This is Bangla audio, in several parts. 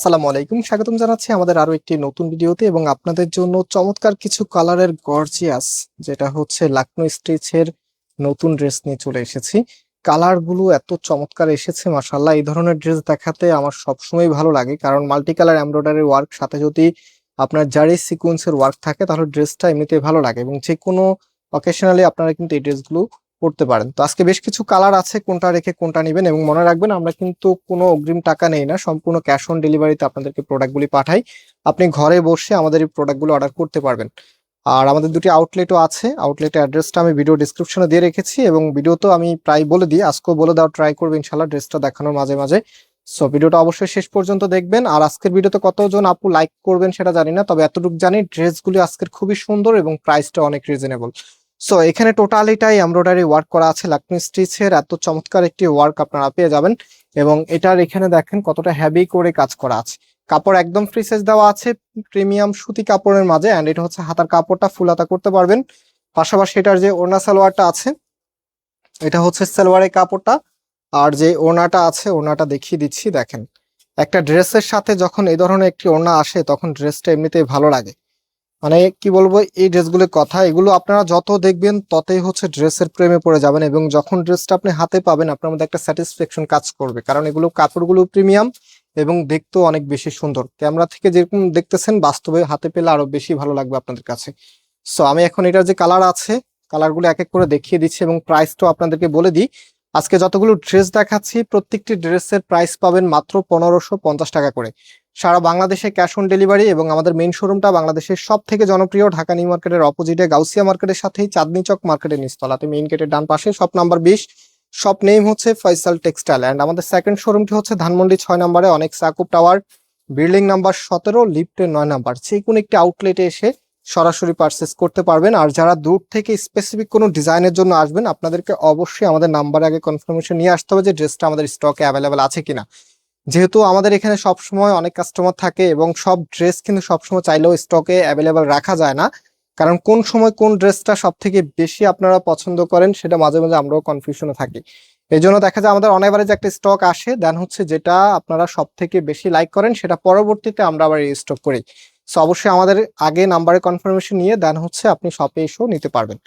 আসসালামু আলাইকুম। স্বাগতম জানাচ্ছি আমাদের আরও একটি নতুন ভিডিওতে এবং আপনাদের জন্য চমৎকার কিছু কালারের গর্জিয়াস, যেটা হচ্ছে লাকনো স্টিচের নতুন ড্রেস নিয়ে চলে এসেছি। কালারগুলো এত চমৎকার এসেছে মাসাল্লাহ এই ধরনের ড্রেস দেখাতে আমার সবসময় ভালো লাগে, কারণ মাল্টি কালার এমব্রয়ডারি ওয়ার্ক সাথে যদি আপনার জারি সিকোয়েন্সের ওয়ার্ক থাকে, তাহলে ড্রেসটা এমনিতে ভালো লাগে এবং যে কোনো অকেশনালি আপনারা কিন্তু এই ড্রেসগুলো করতে পারেন। তো আজকে বেশ কিছু কালার আছে কোনটা রেখে কোনটা নেবেন এবং মনে রাখবেন আমরা কিন্তু কোনো অগ্রিম টাকা নেই না, সম্পূর্ণ ক্যাশ অন ডেলিভারিতে আপনাদেরকে প্রোডাক্টগুলি পাঠাই। আপনি ঘরে বসে আমাদের এই প্রোডাক্টগুলো অর্ডার করতে পারবেন। আর আমাদের দুটি আউটলেটও আছে। আউটলেটের অ্যাড্রেসটা আমি ভিডিও ডিসক্রিপশনে দিয়ে রেখেছি এবং ভিডিও তো আমি প্রায় বলে দিই। আজকেও বলে দেওয়ার ট্রাই করব ইনশাল্লাহ ড্রেসটা দেখানোর মাঝে মাঝে। সো ভিডিওটা অবশ্যই শেষ পর্যন্ত দেখবেন। আর আজকের ভিডিওতে কতজন আপু লাইক করবেন সেটা জানি না, তবে এতটুকু জানি ড্রেসগুলি আজকের খুবই সুন্দর এবং প্রাইসটা অনেক রিজনেবল সো এখানে টোটালিটাই এমব্রয়ডারি ওয়ার্ক করা আছে লাকমি স্টিচের এত চমৎকার একটি ওয়ার্ক আপনারা পেয়ে যাবেন। এবং এটার এখানে দেখেন কতটা হেভি করে কাজ করা আছে। কাপড় একদম ফ্রি সাইজ দেওয়া আছে প্রিমিয়াম সুতি কাপড়ের মাঝে। অ্যান্ড এটা হচ্ছে হাতার কাপড়টা ফুলাতা করতে পারবেন। পাশাপাশি এটার যে ওড়না সালোয়ারটা আছে, এটা হচ্ছে সালোয়ারের কাপড়টা। আর যে ওড়নাটা আছে, ওড়নাটা দেখিয়ে দিচ্ছি, দেখেন। একটা ড্রেসের সাথে যখন এই ধরনের একটি ওড়না আসে, তখন ড্রেসটা এমনিতেই ভালো লাগে। মানে কি বলব, এই ড্রেসগুলোর কথা, এগুলো আপনারা যত দেখবেন ততই হচ্ছে ড্রেসের প্রেমে পড়ে যাবেন এবং যখন ড্রেসটা আপনি হাতে পাবেন, আপনার মধ্যে একটা স্যাটিসফ্যাকশন কাজ করবে। কারণ এগুলো কাপড়গুলো প্রিমিয়াম এবং দেখতেও অনেক বেশি সুন্দর। ক্যামেরা থেকে যেরকম দেখতেছেন, বাস্তবে হাতে পেলে আরও বেশি ভালো লাগবে আপনাদের কাছে। সো আমি এখন এটার যে কালার আছে কালারগুলো এক এক করে দেখিয়ে দিচ্ছি এবং প্রাইসটাও আপনাদেরকে বলে দিই। আজকে যতগুলো ড্রেস দেখাচ্ছি, প্রত্যেকটি ড্রেসের প্রাইস পাবেন মাত্র পনেরোশো টাকা করে। সারা বাংলাদেশে ক্যাশ অন ডেলিভারি এবং আমাদের মেন শোরুমটা বাংলাদেশের সব থেকে জনপ্রিয় ঢাকা নিউ মার্কেটের অপোজিটে গাউসিয়া মার্কেটের সাথেই চাঁদনি চক মার্কেটের নিচতলাতে মেইন গেটের ডান পাশে শপ নাম্বার বিশ শপ নেম হচ্ছে ফয়সাল টেক্সটাইল অ্যান্ড আমাদের সেকেন্ড শোরুমটি হচ্ছে ধানমন্ডি ছয় নম্বরে, অনেক সাকুব টাওয়ার বিল্ডিং নাম্বার সতেরো লিফটের নয় নাম্বার। যে কোনো একটি আউটলেটে এসে সরাসরি পারচেস করতে পারবেন। আর যারা দূর থেকে স্পেসিফিক কোনো ডিজাইনের জন্য আসবেন, আপনাদেরকে অবশ্যই আমাদের নাম্বার আগে কনফার্মেশন নিয়ে আসতে হবে যে ড্রেসটা আমাদের স্টকে অ্যাভেলেবেল আছে কিনা। যেহেতু আমাদের এখানে সব সময় অনেক কাস্টমার থাকে এবং সব ড্রেস কিন্তু সবসময় চাইলেও স্টকে অ্যাভেলেবেল রাখা যায় না। কারণ কোন সময় কোন ড্রেসটা সব থেকে বেশি আপনারা পছন্দ করেন সেটা মাঝে মাঝে আমরাও কনফিউশনে থাকি। এই জন্য দেখা যায় আমাদের অনেক যে একটা স্টক আসে দেন হচ্ছে যেটা আপনারা সব থেকে বেশি লাইক করেন সেটা পরবর্তীতে আমরা আবার স্টক করি। সো অবশ্যই আমাদের আগে নাম্বারে কনফার্মেশন নিয়ে দেন হচ্ছে আপনি শপে এসেও নিতে পারবেন।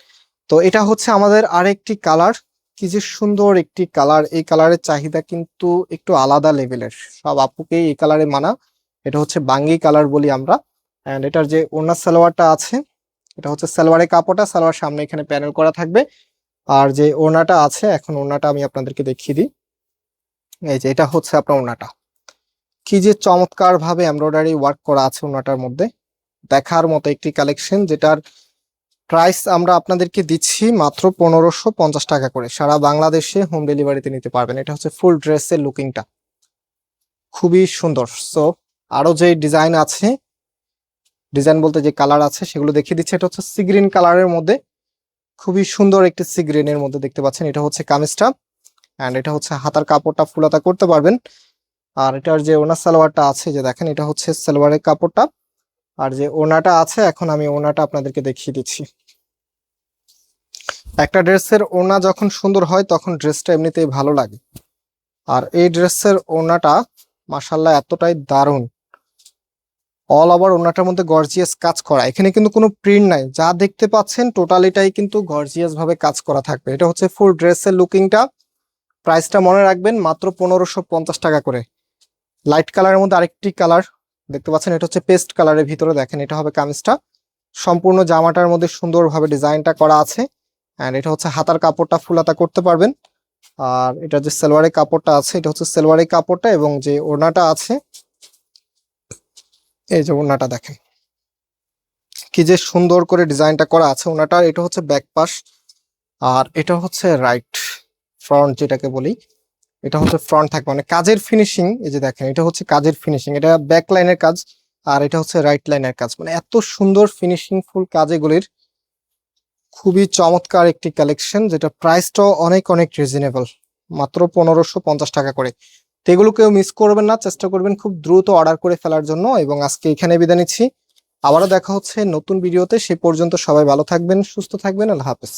তো এটা হচ্ছে আমাদের আরেকটি কালার কি যে সুন্দর একটি কালার এই কালারের চাহিদা কিন্তু একটু আলাদা লেভেলের সব আপুকে এই কালারে মানা। এটা হচ্ছে বাঙ্গি কালার বলি আমরা। অ্যান্ড এটার যে ওনার সালোয়ারটা আছে, এটা হচ্ছে সালোয়ারের কাপড়টা। সালোয়ার সামনে এখানে প্যানেল করা থাকবে। আর যে ওনাটা আছে, এখন ওনাটা আমি আপনাদেরকে দেখিয়ে দিই। এই যে এটা হচ্ছে আপনার ওনাটা কি যে চমৎকার ভাবে এমব্রয়ডারি ওয়ার্ক করা আছে ওনাটার মধ্যে। দেখার মতো একটি কালেকশন যেটার প্রাইস আমরা আপনাদেরকে দিচ্ছি মাত্র পনেরোশো পঞ্চাশ টাকা করে। সারা বাংলাদেশে হোম ডেলিভারিতে নিতে পারবেন। এটা হচ্ছে ফুল ড্রেসের লুকিংটা খুবই সুন্দর। সো আরও যে ডিজাইন আছে ডিজাইন বলতে যে কালার আছে, সেগুলো দেখিয়ে দিচ্ছে। এটা হচ্ছে সিগ্রিন কালারের মধ্যে। খুবই সুন্দর একটি সিগ্রিনের মধ্যে দেখতে পাচ্ছেন। এটা হচ্ছে কামিজটা। অ্যান্ড এটা হচ্ছে হাতার কাপড়টা ফুলাতা করতে পারবেন। আর এটার যে ওনার সালোয়ারটা আছে, যে দেখেন, এটা হচ্ছে সালোয়ারের কাপড়টা। আর যে ওনাটা আছে, এখন আমি ওনাটা আপনাদেরকে দেখিয়ে দিচ্ছি। একটা ড্রেসের ওনা যখন সুন্দর হয়, তখন ড্রেসটা এমনিতেই ভালো লাগে। আর এই ড্রেসের ওনাটা মাসাল্লাহ এতটাই দারুণ। অল ওভার ওনাটার মধ্যে গর্জিয়াস কাজ করা। এখানে কিন্তু কোনো প্রিন্ট নাই। যা দেখতে পাচ্ছেন টোটালিটাই কিন্তু গর্জিয়াস ভাবে কাজ করা থাকবে। এটা হচ্ছে ফুল ড্রেসের লুকিংটা প্রাইসটা মনে রাখবেন, মাত্র পনেরোশো পঞ্চাশ টাকা করে। লাইট কালারের মধ্যে আরেকটি কালার দেখতে পাচ্ছেন, এটা হচ্ছে পেস্ট কালারের ভিতরে দেখেন, এটা হবে কামিজটা। সম্পূর্ণ জামাটার মধ্যে সুন্দরভাবে ডিজাইনটা করা আছে। অ্যান্ড এটা হচ্ছে হাতার কাপড়টা ফুলাতা করতে পারবেন। আর এটা যে সেলোয়ারের কাপড়টা আছে, এটা হচ্ছে সেলোয়ারের কাপড়টা এবং যে ওড়নাটা আছে, এই যে ওড়নাটা দেখেন। কি যে সুন্দর করে ডিজাইনটা করা আছে ওনাটার এটা হচ্ছে ব্যাক পাশ। আর এটা হচ্ছে রাইট ফ্রন্ট যেটাকে বলি। এটা হচ্ছে ফ্রন্ট থাকবে। মানে কাজের ফিনিশিং এই যে দেখেন, এটা হচ্ছে কাজের ফিনিশিং এটা ব্যাক লাইনের কাজ আর এটা হচ্ছে রাইট লাইনের কাজ। মানে এত সুন্দর ফিনিশিং ফুল কাজ এগুলির খুবই চমৎকার একটি কালেকশন যেটা প্রাইসটাও অনেক অনেক রিজনেবল মাত্র পনেরোশো পঞ্চাশ টাকা করে। তো এগুলো কেউ মিস করবেন না, চেষ্টা করবেন খুব দ্রুত অর্ডার করে ফেলার জন্য। এবং আজকে এখানে বিদায় নিচ্ছি। আবারও দেখা হচ্ছে নতুন ভিডিওতে সে পর্যন্ত সবাই ভালো থাকবেন, সুস্থ থাকবেন। আল্লাহ হাফেজ।